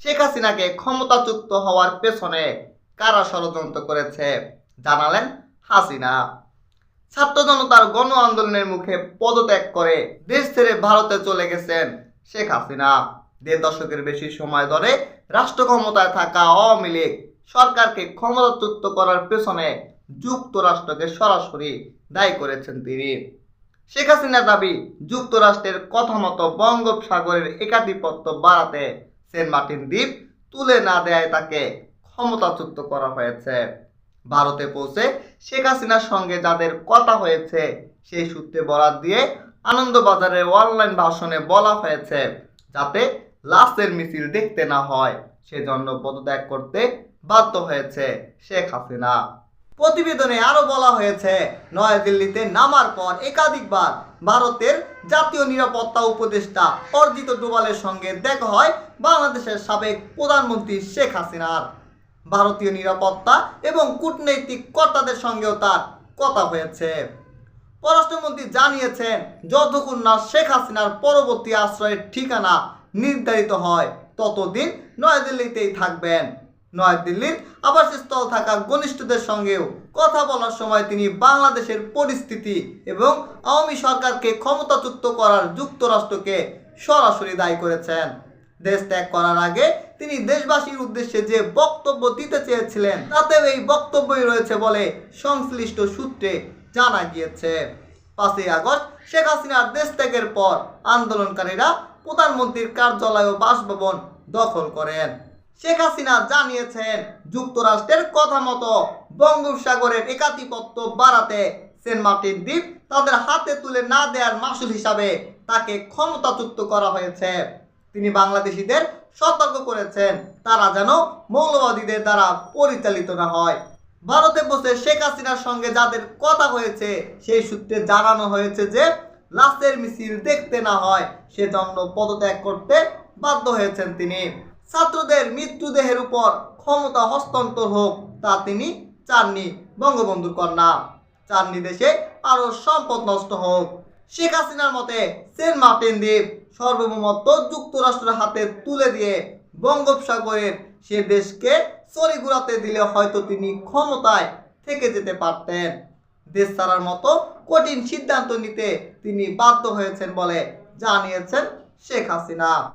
শেখ হাসিনাকে ক্ষমতাচ্যুত হওয়ার পেছনে কারা ষড়যন্ত্র করেছে জানালেন হাসিনা। ছাত্র জনতার গণ আন্দোলনের মুখে পদত্যাগ করে দেশ ছেড়ে ভারতে চলে গেছেন শেখ হাসিনা। দেড় দশকের বেশি সময় ধরে রাষ্ট্র ক্ষমতায় থাকা আওয়ামী লীগ সরকারকে ক্ষমতাচ্যুত করার পেছনে যুক্তরাষ্ট্রকে সরাসরি দায়ী করেছেন তিনি। শেখ হাসিনার দাবি, যুক্তরাষ্ট্রের কথা মতো বঙ্গোপসাগরের একাধিপত্য বাড়াতে সেন্ট মার্টিন দ্বীপ তুলে না দেয় তাকে ক্ষমতাচ্যুত করা হয়েছে। ভারতে পৌঁছে শেখ হাসিনার সঙ্গে যাদের কথা হয়েছে, সেই সূত্রে বরাত দিয়ে আনন্দবাজারের অনলাইন ভাষণে বলা হয়েছে যাতে লাশের মিছিল দেখতে না হয়। সেজন্য পদত্যাগ করতে বাধ্য হয়েছে শেখ হাসিনা। প্রতিবেদনে আরও বলা হয়েছে, নয়াদিল্লিতে নামার পর একাধিকবার ভারতের জাতীয় নিরাপত্তা উপদেষ্টা অর্জিত ডোভালের সঙ্গে দেখা হয় বাংলাদেশের সাবেক প্রধানমন্ত্রী শেখ হাসিনার। ভারতীয় নিরাপত্তা এবং কূটনৈতিক কর্তাদের সঙ্গেও তার কথা হয়েছে। পররাষ্ট্রমন্ত্রী জানিয়েছেন, যতক্ষণ না শেখ হাসিনার পরবর্তী আশ্রয়ের ঠিকানা নির্ধারিত হয়, ততদিন নয়াদিল্লিতেই থাকবেন। নয়াদিল্লির আবাসস্থল থাকা ঘনিষ্ঠদের সঙ্গেও কথা বলার সময় তিনি বাংলাদেশের পরিস্থিতি এবং আওয়ামী সরকারকে ক্ষমতাচ্যুত করার যুক্তরাষ্ট্রকে সরাসরি দায়ী করেছেন। দেশ ত্যাগ করার আগে তিনি দেশবাসীর উদ্দেশ্যে যে বক্তব্য দিতে চেয়েছিলেন, তাতেও এই বক্তব্যই রয়েছে বলে সংশ্লিষ্ট সূত্রে জানা গিয়েছে। পাঁচই আগস্ট শেখ হাসিনার দেশ ত্যাগের পর আন্দোলনকারীরা প্রধানমন্ত্রীর কার্যালয় ও বাসভবন দখল করেন। শেখ হাসিনা জানিয়েছেন যুক্তরাষ্ট্রের কথা মতো বঙ্গোপসাগরের একাধিপত্য বাড়াতে সেন্ট মার্টিন দ্বীপ তাদের হাতে তুলে না দেওয়ার মাসুল হিসাবে তাকে ক্ষমতাচ্যুত করা হয়েছে। তিনি বাংলাদেশিদের সতর্ক করেছেন, তারা যেন মৌলবাদীদের দ্বারা পরিচালিত না হয়। ভারতে বসে শেখ হাসিনার সঙ্গে যাদের কথা হয়েছে, সেই সূত্রে জানানো হয়েছে যে, লাশের মিছিল দেখতে না হয়, সেজন্য পদত্যাগ করতে বাধ্য হয়েছেন তিনি। ছাত্রদের মৃত্যুদেহের উপর ক্ষমতা হস্তান্তর হোক, তা তিনি চাননি, বঙ্গবন্ধুর কন্যা। চাননি দেশে আরও সম্পদ নষ্ট হোক। শেখ হাসিনার মতে, সেন্ট মার্টিন দ্বীপ সার্বভৌমত্ব যুক্তরাষ্ট্রের হাতে তুলে দিয়ে বঙ্গোপসাগরের সে দেশকে চরি ঘুরাতে দিলে হয়তো তিনি ক্ষমতায় থেকে যেতে পারতেন। দেশ ছাড়ার মতো কঠিন সিদ্ধান্ত নিতে তিনি বাধ্য হয়েছেন বলে জানিয়েছেন শেখ হাসিনা।